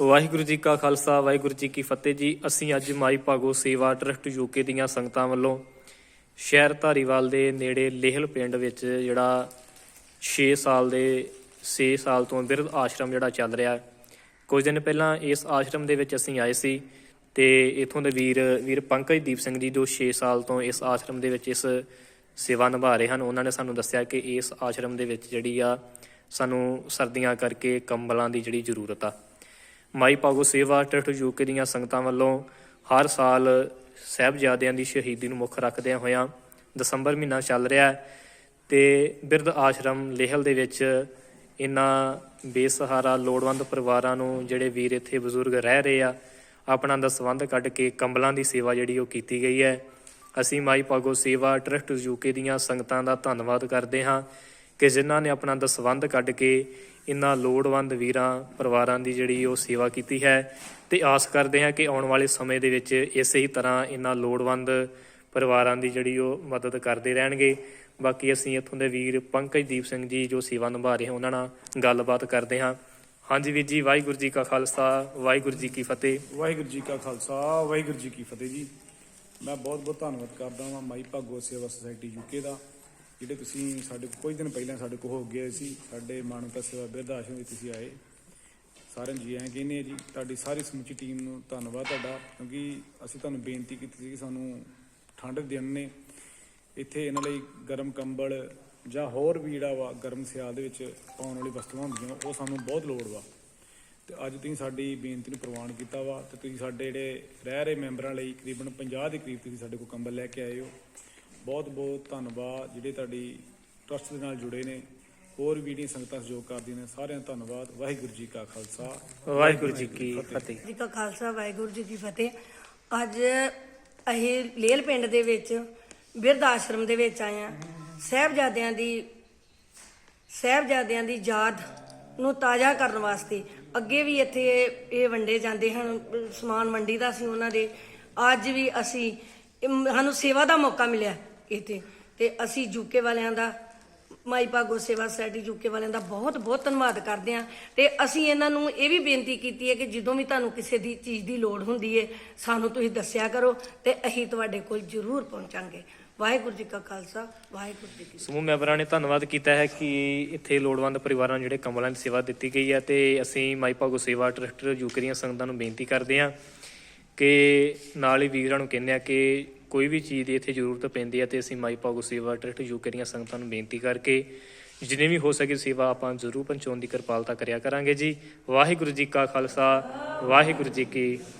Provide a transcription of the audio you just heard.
ਵਾਹਿਗੁਰੂ ਜੀ ਕਾ ਖਾਲਸਾ, ਵਾਹਿਗੁਰੂ ਜੀ ਕੀ ਫਤਿਹ ਜੀ ਅਸੀਂ ਅੱਜ ਮਾਈ ਭਾਗੋ ਸੇਵਾ ਟਰਸਟ ਯੂਕੇ ਦੀਆਂ ਸੰਗਤਾਂ ਵੱਲੋਂ ਸ਼ਹਿਰ ਧਾਰੀਵਾਲ ਦੇ ਨੇੜੇ ਲੇਹਲ ਪਿੰਡ ਵਿੱਚ ਜਿਹੜਾ 6 ਸਾਲ ਦੇ 6 ਸਾਲ ਤੋਂ ਬਿਰਧ ਆਸ਼ਰਮ ਜਿਹੜਾ ਚੱਲ ਰਿਹਾ ਹੈ। ਕੁਝ ਦਿਨ ਪਹਿਲਾਂ ਇਸ ਆਸ਼ਰਮ ਦੇ ਵਿੱਚ ਅਸੀਂ ਆਏ ਸੀ ਤੇ ਇਥੋਂ ਦੇ ਵੀਰ ਵੀਰ ਪੰਕਜਦੀਪ ਸਿੰਘ ਜੀ ਜੋ 6 ਸਾਲ ਤੋਂ ਇਸ ਆਸ਼ਰਮ ਦੇ ਵਿੱਚ ਇਸ ਸੇਵਾ ਨਿਭਾ ਰਹੇ ਹਨ, ਉਹਨਾਂ ਨੇ ਸਾਨੂੰ ਦੱਸਿਆ ਕਿ ਇਸ ਆਸ਼ਰਮ ਦੇ ਵਿੱਚ ਜਿਹੜੀ ਆ ਸਾਨੂੰ ਸਰਦੀਆਂ ਕਰਕੇ ਕੰਬਲਾਂ ਦੀ ਜਿਹੜੀ ਜ਼ਰੂਰਤ ਆ ਮਾਈ ਭਾਗੋ ਸੇਵਾ ਟਰਸਟ ਯੂਕੇ ਦੀਆਂ ਸੰਗਤਾਂ ਵੱਲੋਂ ਹਰ ਸਾਲ ਸਹਿਬਜ਼ਾਦਿਆਂ ਦੀ ਸ਼ਹੀਦੀ ਨੂੰ ਮੁੱਖ ਰੱਖਦਿਆਂ ਹੋਇਆਂ ਦਸੰਬਰ ਮਹੀਨਾ ਚੱਲ ਰਿਹਾ ਹੈ ਤੇ ਬਿਰਧ ਆਸ਼ਰਮ ਲੇਹਲ ਦੇ ਵਿੱਚ ਇਹਨਾਂ ਬੇਸਹਾਰਾ ਲੋੜਵੰਦ ਪਰਿਵਾਰਾਂ ਨੂੰ ਜਿਹੜੇ ਵੀਰ ਇੱਥੇ ਬਜ਼ੁਰਗ ਰਹਿ ਰਹੇ ਆ, ਆਪਣਾ ਦਾ ਸੰਬੰਧ ਕੱਢ ਕੇ ਕੰਬਲਾਂ ਦੀ ਸੇਵਾ ਜਿਹੜੀ ਉਹ ਕੀਤੀ ਗਈ ਹੈ। ਅਸੀਂ ਮਾਈ ਭਾਗੋ ਸੇਵਾ ਟਰਸਟ ਯੂਕੇ ਦੀਆਂ ਸੰਗਤਾਂ ਦਾ ਧੰਨਵਾਦ ਕਰਦੇ ਹਾਂ। ਕਿ ਜਿਨ੍ਹਾਂ ਨੇ ਆਪਣਾ ਦਸਵੰਧ ਕੱਢ ਕੇ ਇਨ੍ਹਾਂ ਲੋੜਵੰਦ ਵੀਰਾਂ, ਪਰਿਵਾਰਾਂ ਦੀ ਜਿਹੜੀ ਉਹ ਸੇਵਾ ਕੀਤੀ ਹੈ ਤੇ ਆਸ ਕਰਦੇ ਹਾਂ ਕਿ ਆਉਣ ਵਾਲੇ ਸਮੇਂ ਦੇ ਵਿੱਚ ਇਸੇ ਹੀ ਤਰ੍ਹਾਂ ਇਨ੍ਹਾਂ ਲੋੜਵੰਦ ਪਰਿਵਾਰਾਂ ਦੀ ਜਿਹੜੀ ਉਹ ਮਦਦ ਕਰਦੇ ਰਹਿਣਗੇ। ਬਾਕੀ ਅਸੀਂ ਇੱਥੋਂ ਦੇ ਵੀਰ ਪੰਕਜਦੀਪ ਸਿੰਘ ਜੀ ਜੋ ਸੇਵਾ ਨਿਭਾ ਰਹੇ ਹਨ ਉਹਨਾਂ ਨਾਲ ਗੱਲਬਾਤ ਕਰਦੇ ਹਾਂ। ਹਾਂਜੀ ਵੀਰ ਜੀ, ਵਾਹਿਗੁਰੂ ਜੀ ਕਾ ਖਾਲਸਾ, ਵਾਹਿਗੁਰੂ ਜੀ ਕੀ ਫਤਿਹ। ਵਾਹਿਗੁਰੂ ਜੀ ਕਾ ਖਾਲਸਾ, ਵਾਹਿਗੁਰੂ ਜੀ ਕੀ ਫਤਿਹ ਜੀ। ਮੈਂ ਬਹੁਤ ਬਹੁਤ ਧੰਨਵਾਦ ਕਰਦਾ ਹਾਂ ਮਾਈ ਭਾਗੋ ਸੇਵਾ ਸੁਸਾਇਟੀ ਯੂਕੇ ਦਾ। ਜਿਹੜੇ ਤੁਸੀਂ ਸਾਡੇ ਕੋਲ ਕੁਝ ਦਿਨ ਪਹਿਲਾਂ ਸਾਡੇ ਕੋਲ ਹੋ ਗਏ ਸੀ, ਸਾਡੇ ਮਾਨਵਤਾ ਸੇਵਾ ਬਿਰਧ ਆਸ਼ਰਮ ਵਿੱਚ ਤੁਸੀਂ ਆਏ। ਸਾਰਿਆਂ ਨੂੰ ਜੀ ਐਂ ਕਹਿੰਦੇ ਆ ਜੀ, ਤੁਹਾਡੀ ਸਾਰੀ ਸਮੁੱਚੀ ਟੀਮ ਨੂੰ ਧੰਨਵਾਦ ਤੁਹਾਡਾ, ਕਿਉਂਕਿ ਅਸੀਂ ਤੁਹਾਨੂੰ ਬੇਨਤੀ ਕੀਤੀ ਸੀ ਕਿ ਸਾਨੂੰ ਠੰਡ ਦੇ ਦਿਨ ਨੇ। ਇੱਥੇ ਇਹਨਾਂ ਲਈ ਗਰਮ ਕੰਬਲ ਜਾਂ ਹੋਰ ਵੀ ਜਿਹੜਾ ਵਾ ਗਰਮ ਸਿਆਲ ਦੇ ਵਿੱਚ ਪਾਉਣ ਵਾਲੀ ਵਸਤੂਆਂ ਹੁੰਦੀਆਂ, ਉਹ ਸਾਨੂੰ ਬਹੁਤ ਲੋੜ ਵਾ। ਤੇ ਅੱਜ ਤੁਸੀਂ ਸਾਡੀ ਬੇਨਤੀ ਨੂੰ ਪ੍ਰਵਾਨ ਕੀਤਾ ਵਾ ਤੇ ਤੁਸੀਂ ਸਾਡੇ ਜਿਹੜੇ ਰਹਿ ਰਹੇ ਮੈਂਬਰਾਂ ਲਈ ਕਰੀਬਨ 50 ਦੇ ਕਰੀਬ ਤੁਸੀਂ ਸਾਡੇ ਕੋਲ ਕੰਬਲ ਲੈ ਕੇ ਆਏ ਹੋ। ਬਹੁਤ ਬਹੁਤ ਧੰਨਵਾਦ ਜਿਹੜੇ ਤੁਹਾਡੀ ਟਰਸਟ ਦੇ ਨਾਲ ਜੁੜੇ ਨੇ। ਹੋਰ ਵੀ ਜਿਹੜੀਆਂ ਸੰਗਤਾਂ ਸਹਿਯੋਗ ਕਰਦੀਆਂ ਨੇ ਸਾਰਿਆਂ ਦਾ ਧੰਨਵਾਦ। ਵਾਹਿਗੁਰੂ ਜੀ ਕਾ ਖਾਲਸਾ। ਵਾਹਿਗੁਰੂ ਜੀ ਕੀ ਫਤਿਹ। ਜੀ ਕਾ ਖਾਲਸਾ ਵਾਹਿਗੁਰੂ ਜੀ ਕੀ ਫਤਿਹ। ਅੱਜ ਅਸੀਂ ਲੇਲ ਪਿੰਡ ਦੇ ਵਿੱਚ ਬਿਰਧ ਆਸ਼ਰਮ ਦੇ ਵਿੱਚ ਆਏ ਆ ਸਹਿਬਜ਼ਾਦਿਆਂ ਦੀ ਸਹਿਬਜ਼ਾਦਿਆਂ ਦੀ ਯਾਦ ਨੂੰ ਤਾਜ਼ਾ ਕਰਨ ਵਾਸਤੇ ਅੱਗੇ ਵੀ ਇੱਥੇ ਇਹ ਵੰਡੇ ਜਾਂਦੇ ਹਨ। ਸਮਾਨ ਵੰਡੀ ਦਾ ਸੀ ਉਹਨਾਂ ਦੇ। ਅੱਜ ਵੀ ਅਸੀਂ ਸਾਨੂੰ ਸੇਵਾ ਦਾ ਮੌਕਾ ਮਿਲਿਆ। ਇੱਥੇ। ਤੇ ਅਸੀਂ ਯੂਕੇ ਵਾਲਿਆਂ ਦਾ, ਮਾਈ ਭਾਗੋ ਸੇਵਾ ਸੋਸਾਇਟੀ ਯੂਕੇ ਵਾਲਿਆਂ ਦਾ ਬਹੁਤ ਬਹੁਤ ਧੰਨਵਾਦ ਕਰਦੇ ਹਾਂ। ਤੇ ਅਸੀਂ ਇਹਨਾਂ ਨੂੰ ਇਹ ਵੀ ਬੇਨਤੀ ਕੀਤੀ ਹੈ ਕਿ ਜਦੋਂ ਵੀ ਤੁਹਾਨੂੰ ਕਿਸੇ ਦੀ ਚੀਜ਼ ਦੀ ਲੋੜ ਹੁੰਦੀ ਹੈ, ਸਾਨੂੰ ਤੁਸੀਂ ਦੱਸਿਆ ਕਰੋ ਤੇ ਅਸੀਂ ਤੁਹਾਡੇ ਕੋਲ ਜ਼ਰੂਰ ਪਹੁੰਚਾਂਗੇ। ਵਾਹਿਗੁਰੂ ਜੀ ਕਾ ਖਾਲਸਾ, ਵਾਹਿਗੁਰੂ ਜੀ ਕੀ ਸਮੂਹ ਮੈਂਬਰਾਂ ਨੇ ਧੰਨਵਾਦ ਕੀਤਾ ਹੈ ਕਿ ਇੱਥੇ ਲੋੜਵੰਦ ਪਰਿਵਾਰਾਂ ਨੂੰ ਜਿਹੜੇ ਕੰਬਲਾਂ ਦੀ ਸੇਵਾ ਦਿੱਤੀ ਗਈ ਹੈ ਤੇ ਅਸੀਂ ਮਾਈ ਭਾਗੋ ਸੇਵਾ ਟਰਸਟ ਯੂਕੇ ਦੀਆਂ ਸੰਗਤਾਂ ਨੂੰ ਬੇਨਤੀ ਕਰਦੇ ਹਾਂ ਕਿ ਨਾਲ ਹੀ ਵੀਰਾਂ ਨੂੰ ਕਹਿੰਦੇ ਆ ਕਿ ਕੋਈ ਵੀ ਚੀਜ਼ ਦੀ ਇੱਥੇ ਜ਼ਰੂਰਤ ਪੈਂਦੀ ਹੈ ਤੇ ਅਸੀਂ ਮਾਈ ਭਾਗੋ ਸੇਵਾ ਟਰਸਟ ਯੂਕੇ ਦੀਆਂ ਸੰਗਤਾਂ ਨੂੰ ਬੇਨਤੀ ਕਰਕੇ ਜਿੰਨੀ ਵੀ ਹੋ ਸਕੇ ਸੇਵਾ ਆਪਾਂ ਜ਼ਰੂਰ ਪਹੁੰਚਾਉਣ ਦੀ ਕਿਰਪਾਲਤਾ ਕਰਿਆ ਕਰਾਂਗੇ ਜੀ। ਵਾਹਿਗੁਰੂ ਜੀ ਕਾ ਖਾਲਸਾ, ਵਾਹਿਗੁਰੂ ਜੀ ਕੀ